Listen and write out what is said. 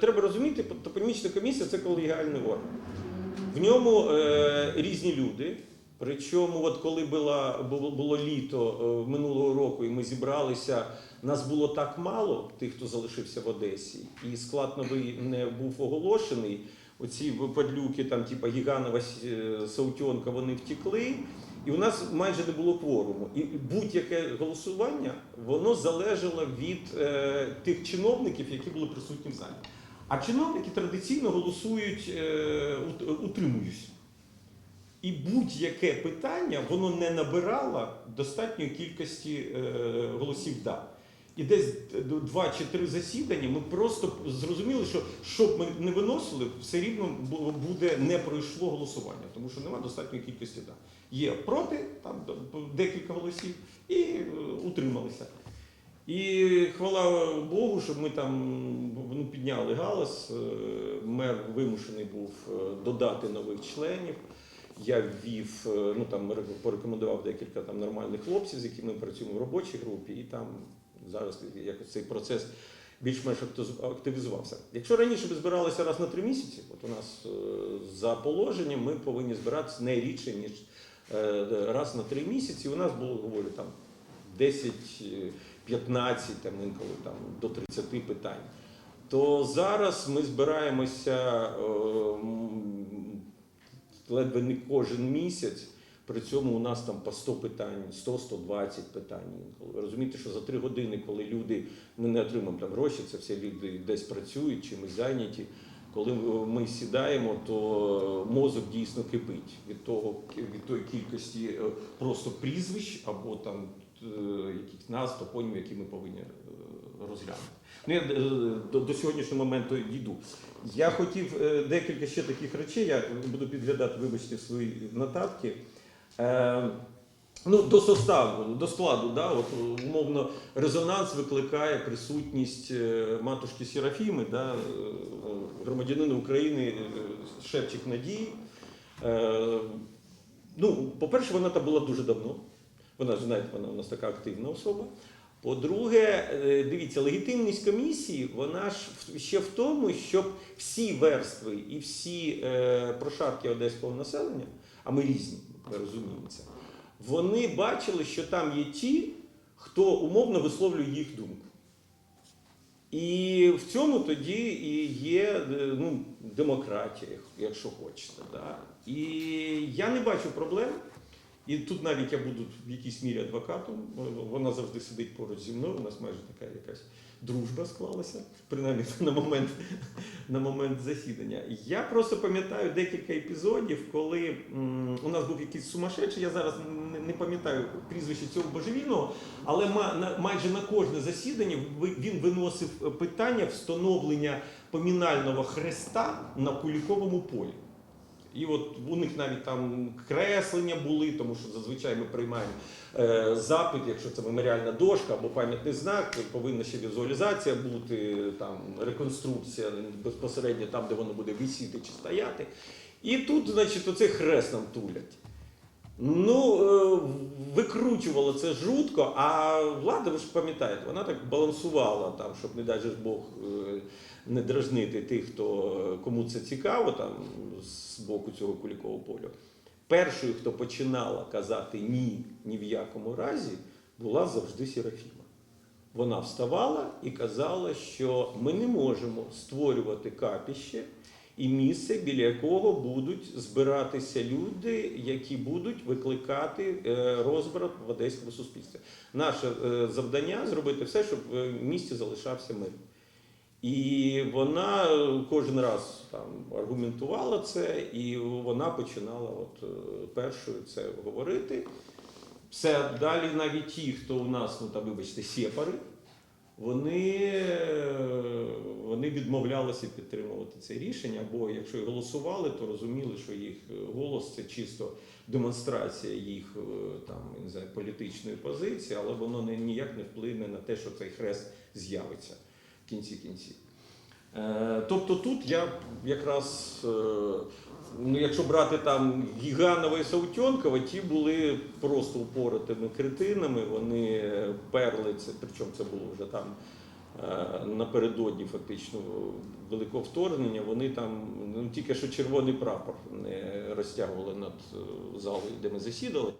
Треба розуміти, топонімічна комісія це колегіальний орган. В ньому е, різні люди. Причому, от коли була, було, було літо е, минулого року, і ми зібралися, нас було так мало, тих, хто залишився в Одесі, і склад новий не був оголошений. Оці падлюки, там, типа Гіганова, С- Саутьонка, вони втекли. І у нас майже не було кворуму. І будь-яке голосування воно залежало від е, тих чиновників, які були присутні в залі. А чиновники традиційно голосують е, утримуюсь. І будь-яке питання воно не набирало достатньої кількості е, голосів да. І десь два чи три засідання ми просто зрозуміли, що щоб ми не виносили, все рівно буде не пройшло голосування, тому що немає достатньої кількості да. Є проти, там декілька голосів, і е, утрималися. І хвала Богу, що ми там ну, підняли галас. Е, Мер вимушений був е, додати нових членів. Я ввів, е, ну там порекомендував декілька там нормальних хлопців, з якими ми працюємо в робочій групі, і там зараз якось цей процес більш-менш активізувався. Якщо раніше ми збиралися раз на три місяці, от у нас за положенням ми повинні збиратися не рідше, ніж раз на три місяці. У нас було, говорю, там 10, е, 15, там інколи там до 30 питань. То зараз ми збираємося е, ледве не кожен місяць. При цьому у нас там по 100 питань, 100-120 питань. Ви розумієте, що за три години, коли люди ми не отримуємо там гроші, це всі люди десь працюють, чимось зайняті. Коли ми сідаємо, то е, мозок дійсно кипить від того від тої кількості е, просто прізвищ або там які. 15 топонімів, які ми повинні е, розглянути. Ну, Я е, до, до сьогоднішнього моменту дійду. Я хотів е, декілька ще таких речей, я буду підглядати, вибачте, свої нотатки. Е, ну, До составу, до складу, да, от, умовно, резонанс викликає присутність матушки Серафіми, да, громадянина України Шепчик Надії. Е, ну, По-перше, вона там була дуже давно. Вона ж знаєте, вона у нас така активна особа. По-друге, е, дивіться, легітимність комісії, вона ж ще в тому, щоб всі верстви і всі е, прошарки одеського населення, а ми різні, ми розуміємо це, вони бачили, що там є ті, хто умовно висловлює їх думку. І в цьому тоді і є е, ну, демократія, якщо хочете. Да? І я не бачу проблем. І тут навіть я буду в якійсь мірі адвокатом. Вона завжди сидить поруч зі мною. У нас майже така якась дружба склалася, принаймні на момент, на момент засідання. Я просто пам'ятаю декілька епізодів, коли у нас був якийсь сумасшедший, я зараз не, не пам'ятаю прізвище цього божевільного, але майже на кожне засідання він виносив питання встановлення помінального хреста на Куліковому полі. І от у них навіть там креслення були, тому що зазвичай ми приймаємо е, запит, якщо це меморіальна дошка або пам'ятний знак, повинна ще візуалізація бути, там реконструкція безпосередньо там, де воно буде висіти чи стояти. І тут, значить, оцей хрест нам тулять. Ну, е, викручувало це жутко, а влада, ви ж пам'ятаєте, вона так балансувала, там, щоб, не дай Бог, е, не дражнити тих, хто, е, кому це цікаво, там, з боку цього кулікового полю. Першою, хто починала казати ні, ні в якому разі, була завжди Серафіма. Вона вставала і казала, що ми не можемо створювати капіще і місце, біля якого будуть збиратися люди, які будуть викликати е, розбрат в одеському суспільстві. Наше е, завдання зробити все, щоб в місті залишався мир. І вона е, кожен раз там аргументувала це, і вона починала от першою це говорити. Все далі навіть ті, хто у нас, ну там, вибачте, сепари, вони, е, вони відмовлялися підтримувати це рішення, або якщо голосували, то розуміли, що їх голос це чисто демонстрація їх е, там, не знаю, політичної позиції, але воно не, ніяк не вплине на те, що цей хрест з'явиться в кінці кінців. Е, Тобто тут я якраз, е, ну, якщо брати там Гіганова і Саутьонкова, ті були просто упоротими критинами, вони перли це, причому це було вже там е, напередодні фактично великого вторгнення, вони там ну, тільки що червоний прапор не розтягували над е, залою, де ми засідали.